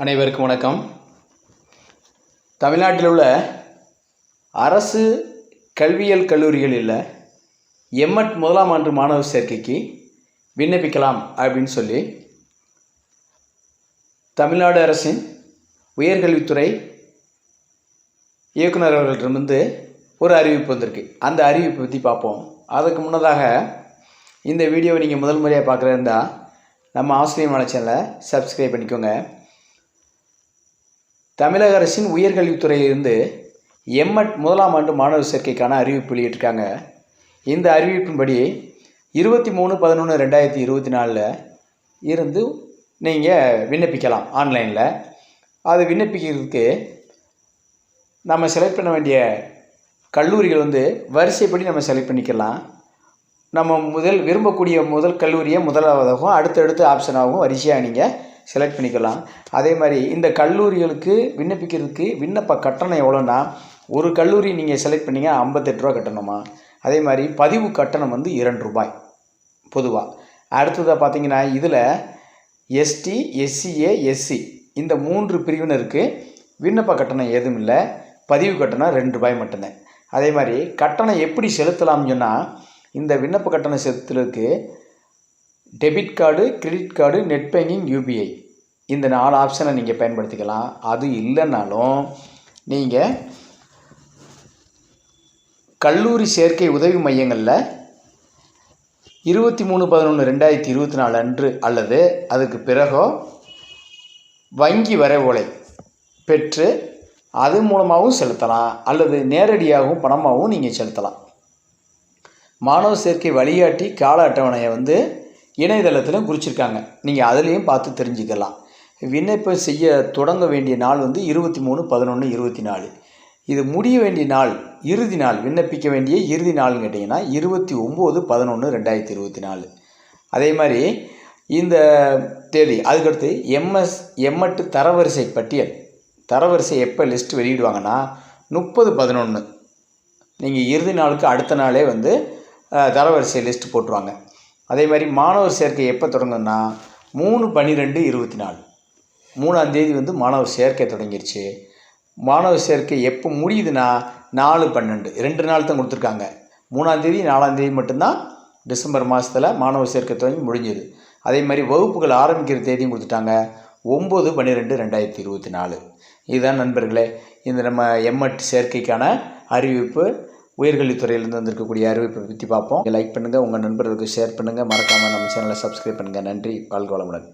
அனைவருக்கும் வணக்கம். தமிழ்நாட்டில் உள்ள அரசு கல்வியியல் கல்லூரிகளில் எம்எட் முதலாம் ஆண்டு மாணவர் சேர்க்கைக்கு விண்ணப்பிக்கலாம் அப்படின்னு சொல்லி தமிழ்நாடு அரசின் உயர்கல்வித்துறை இயக்குனர் அவர்களிடமிருந்து ஒரு அறிவிப்பு வந்திருக்கு. அந்த அறிவிப்பை பற்றி பார்ப்போம். அதுக்கு முன்னதாக இந்த வீடியோவை நீங்கள் முதல் முறையாக பார்க்குறதா நம்ம ஆசிரியர் சேனலை சப்ஸ்கிரைப் பண்ணிக்கோங்க. தமிழக அரசின் உயர்கல்வித்துறையிலிருந்து எம்எட் முதலாம் ஆண்டு மாணவர் சேர்க்கைக்கான அறிவிப்பு வெளியிட்டிருக்காங்க. இந்த அறிவிப்பின்படி இருபத்தி மூணு பதினொன்று ரெண்டாயிரத்தி இருபத்தி நாலில் இருந்து நீங்கள் விண்ணப்பிக்கலாம் ஆன்லைனில். அது விண்ணப்பிக்கிறதுக்கு நம்ம செலக்ட் பண்ண வேண்டிய கல்லூரிகள் வந்து வரிசைப்படி நம்ம செலக்ட் பண்ணிக்கலாம். நம்ம முதல் விரும்பக்கூடிய முதல் கல்லூரியை முதலாவதாகவும் அடுத்தடுத்த ஆப்ஷனாகவும் வரிசையாக நீங்கள் செலக்ட் பண்ணிக்கலாம். அதே மாதிரி இந்த கல்லூரிகளுக்கு விண்ணப்பிக்கிறதுக்கு விண்ணப்ப கட்டணம் எவ்வளோன்னா ஒரு கல்லூரி நீங்கள் செலக்ட் பண்ணிங்க ஐம்பத்தெட்டு ரூபா கட்டணுமா? அதே மாதிரி பதிவு கட்டணம் வந்து இரண்டு ரூபாய் பொதுவாக அடுத்ததாக பார்த்தீங்கன்னா இதில் எஸ்டி எஸ்சிஏ எஸ்சி இந்த மூன்று பிரிவினருக்கு விண்ணப்ப கட்டணம் எதுவும் இல்லை. பதிவு கட்டணம் ரெண்டு ரூபாய் மட்டும்தான் அதே மாதிரி கட்டணம் எப்படி செலுத்தலாம்னு சொன்னால் இந்த விண்ணப்ப கட்டணம் செலுத்துறதுக்கு debit card credit card net banking UPI. இந்த நாலு ஆப்ஷனை நீங்கள் பயன்படுத்திக்கலாம். அது இல்லைன்னாலும் நீங்கள் கல்லூரி சேர்க்கை உதவி மையங்களில் இருபத்தி மூணு பதினொன்று ரெண்டாயிரத்தி இருபத்தி நாலு அன்று அல்லது அதுக்கு பிறகோ வங்கி வரைவோலை பெற்று அது மூலமாகவும் செலுத்தலாம். அல்லது நேரடியாகவும் பணமாகவும் நீங்கள் செலுத்தலாம். மாணவர் சேர்க்கை வழிகாட்டி கால அட்டவணையை வந்து இணையதளத்தில் குறிச்சிருக்காங்க. நீங்கள் அதுலேயும் பார்த்து தெரிஞ்சுக்கலாம். விண்ணப்பம் செய்ய தொடங்க வேண்டிய நாள் வந்து இருபத்தி மூணு பதினொன்று இருபத்தி நாலு. இது முடிய வேண்டிய நாள் இறுதி நாள் விண்ணப்பிக்க வேண்டிய இறுதி நாள்னு கேட்டிங்கன்னா இருபத்தி ஒம்பது பதினொன்று ரெண்டாயிரத்தி இருபத்தி நாலு. அதே மாதிரி இந்த தேதி அதுக்கடுத்து எம்எஸ் எம்எட்டு தரவரிசை பட்டியல். தரவரிசை எப்போ லிஸ்ட் வெளியிடுவாங்கன்னா முப்பது பதினொன்று நீங்கள் இறுதி நாளுக்கு அடுத்த நாளே வந்து தரவரிசை லிஸ்ட் போட்டுருவாங்க. அதே மாதிரி மாணவர் சேர்க்கை எப்போ தொடங்குன்னா மூணு பன்னிரெண்டு இருபத்தி நாலு. மூணாந்தேதி வந்து மாணவர் சேர்க்கை தொடங்கிருச்சு. மாணவர் சேர்க்கை எப்போ முடியுதுன்னா நாலு பன்னெண்டு. ரெண்டு நாள் தான் கொடுத்துருக்காங்க. மூணாந்தேதி நாலாந்தேதி மட்டும்தான் டிசம்பர் மாதத்தில் மாணவர் சேர்க்கை தொடங்கி முடிஞ்சுது. அதே மாதிரி வகுப்புகள் ஆரம்பிக்கிற தேதியும் கொடுத்துட்டாங்க. ஒம்பது பன்னிரெண்டு ரெண்டாயிரத்தி இருபத்தி நாலு. இதுதான் நண்பர்களே இந்த நம்ம எம்எட் சேர்க்கைக்கான அறிவிப்பு. உயர்கல்வித்துறையிலேருந்து வந்திருக்கக்கூடிய அறிவிப்பை பற்றி பார்ப்போம். லைக் பண்ணுங்கள் உங்கள் நண்பர்களுக்கு ஷேர் பண்ணுங்கள் மறக்காமல் நம்ம சேனலை சப்ஸ்கிரைப் பண்ணுங்கள் நன்றி வாழ்க வளமுடன்.